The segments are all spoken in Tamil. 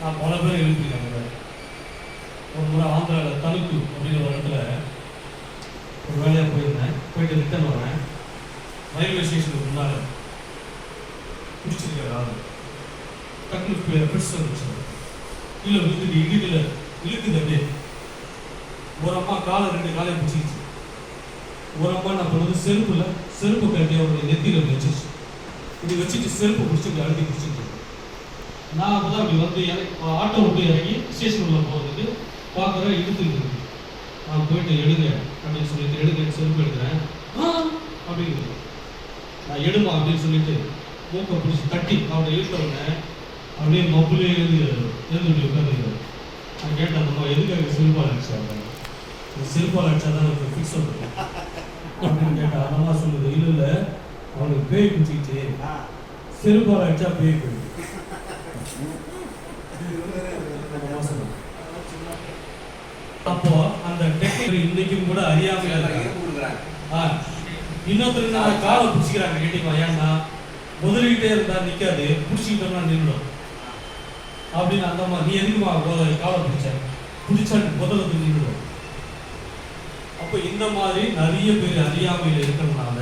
நான் பல பேர் எழுப்பியிருக்காங்க ஒரு முறை ஆந்திராவில் தலுக்கு அப்படிங்கிற ஒரு இடத்துல ஒரு வேலையாக போயிருந்தேன். போயிட்டு ரிட்டர்ன் வரேன் ரயில்வே ஸ்டேஷனுக்கு முன்னால் பிடிச்சிருக்காரு ஆள். டக்குனு ஃபிட்ஸ் வந்துச்சு கீழே விழுந்துட்டு இடுக்கல இழுக்குது அப்படியே. ஒரு அம்மா காலை ரெண்டு காலையை பிடிச்சிருச்சு. ஒரு அம்மா நான் வந்து செருப்புல செருப்பு கட்டி அவருடைய நெத்தியில் அப்படி வச்சிருச்சு. இப்படி வச்சுட்டு செருப்பு பிடிச்சிட்டு அழுத்தி பிடிச்சிட்டு நான் அப்பதான் அப்படி வந்து ஆட்டோ விட்டு இறங்கி ஸ்டேஷன் உள்ள போகிறதுக்கு பார்க்குறேன் இழுத்துருக்கு நான் போயிட்டு எடுங்க அப்படின்னு சொல்லிட்டு எடுங்க செருப்பு எடுக்கிறேன். ஆ அப்படிங்குது. நான் எடுமா அப்படின்னு சொல்லிட்டு மூக்கை பிடிச்சி தட்டி அவனை இழுத்தவொடனே அப்படியே மப்புலே எழுந்து இப்படி உட்காந்துருக்காரு நான் கேட்டேன் அந்த அம்மா எதுக்காக செருப்பால் அடிச்சாங்க செருப்பால் அடிச்சா தான் எனக்கு ஃபிக்ஸ் ஆகும் அப்படின்னு கேட்டா அந்த அம்மா சொல்லுது. இல்லை இல்லை. அவனுக்கு பேய் பிடிச்சிக்கிச்சு செருப்பால் அடிச்சா பேய் சொன்னாங்க. அப்போ அந்த டெக்னிக் இன்னைக்கும் கூட அறியாமையா இருக்காங்க. இன்னொருத்தர் நம்ம காலை பிடிச்சிக்கிறாங்க கேட்டீங்களா ஏன்னா முதலிக்கிட்டே இருந்தா நிக்காது பிடிச்சிக்கிட்டோம்னா நின்றுடும் அப்படின்னு அந்த மாதிரி நீ எதுக்குமா காலை பிடிச்ச? பிடிச்சா முதல்ல நின்றுடும் அப்போ இந்த மாதிரி நிறைய பேர் அறியாமையில் இருக்கிறதுனால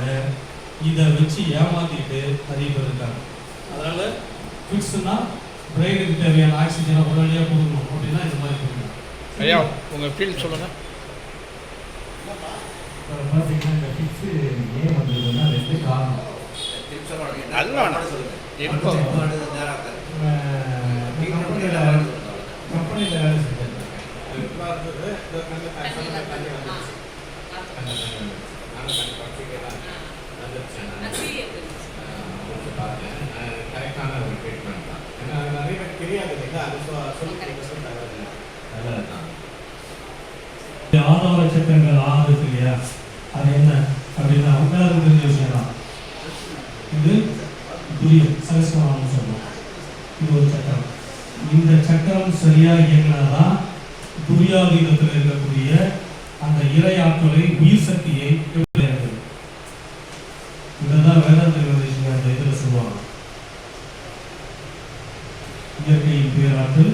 இதை வச்சு ஏமாத்திட்டு நிறைய பேர் இருக்காங்க. அதனால ஃபிக்ஸ்னா பிரெயினுக்கு தேவையான ஆக்சிஜனை உடனடியாக கொடுக்கணும் அப்படின்னா இந்த மாதிரி கொடுக்கணும் ஐயா உங்கள் ஃபீல்ட் சொல்லுங்கள் பார்த்தீங்கன்னா இந்த ஃபிக்ஸு ஏன் வந்ததுன்னா ரெண்டு காரணம் கம்பெனியில் வேலை செஞ்சேன் கரெக்டான ஒரு ட்ரீட்மெண்ட் தான் ஏன்னா அது நிறைய பேருக்கு தெரியாது இல்லைங்களா அது சொ- சொல்லி கொடுக்க சொல்லி தராது நல்லது தான் இந்த ஆதார சக்கரங்கள் இல்லையா? அது என்ன? அப்படின்னா தெரிஞ்ச விஷயம் தான். இது துரியம் சொல்லுவோம் இது ஒரு சக்கரம். இந்த சக்கரம் சரியா இயங்கினாதான் துரியாதீனத்தில் இருக்கக்கூடிய அந்த இறையாற்றலை உயிர் சக்தியை பேராற்றல்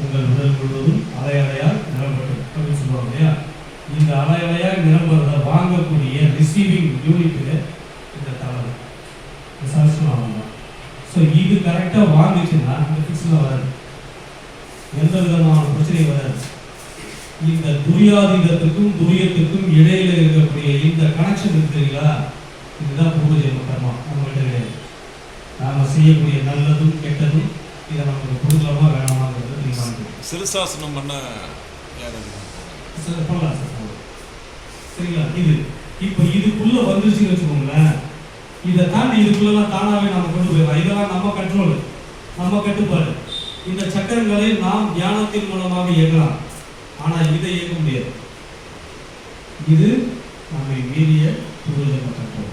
உங்கள் உடல் முழுவதும் அலை அலையால் நிரம்பட்டும் அப்படின்னு சொல்லுவாங்க இல்லையா? இந்த அலை நிரம்புறத வாங்கக்கூடிய ரிசீவிங் யூனிட்டு இந்த தவறு சரஸ்வரம் ஸோ இது கரெக்டாக வாங்குச்சுன்னா இந்த ஃபிக்ஸில் வராது. எந்த விதமான பிரச்சனையும் வராது. இந்த துரியாதீதத்துக்கும் துரியத்துக்கும் இடையில இருக்கக்கூடிய இந்த கனெக்ஷன் இருக்கு தெரியுங்களா? இதுதான் பூஜை ஜென்ம கர்மா. நம்மகிட்ட கிடையாது. நாம் செய்யக்கூடிய நல்லதும் கெட்டதும் சிறுசாசனம் பண்ண யார் சார் பண்ணலாம் சார் சரிங்களா? இது இப்போ இதுக்குள்ளே வந்துருச்சுன்னு வச்சுக்கோங்களேன். இதை தாண்டி இதுக்குள்ளலாம் தானாவே நம்ம கொண்டு போயிடலாம். இதெல்லாம் நம்ம கண்ட்ரோல் நம்ம கட்டுப்பாடு. இந்த சக்கரங்களை நாம் தியானத்தின் மூலமாக இயக்கலாம். ஆனால் இதை இயக்க முடியாது. இது நம்மை மீறிய பூர்வஜன்ம கண்ட்ரோல்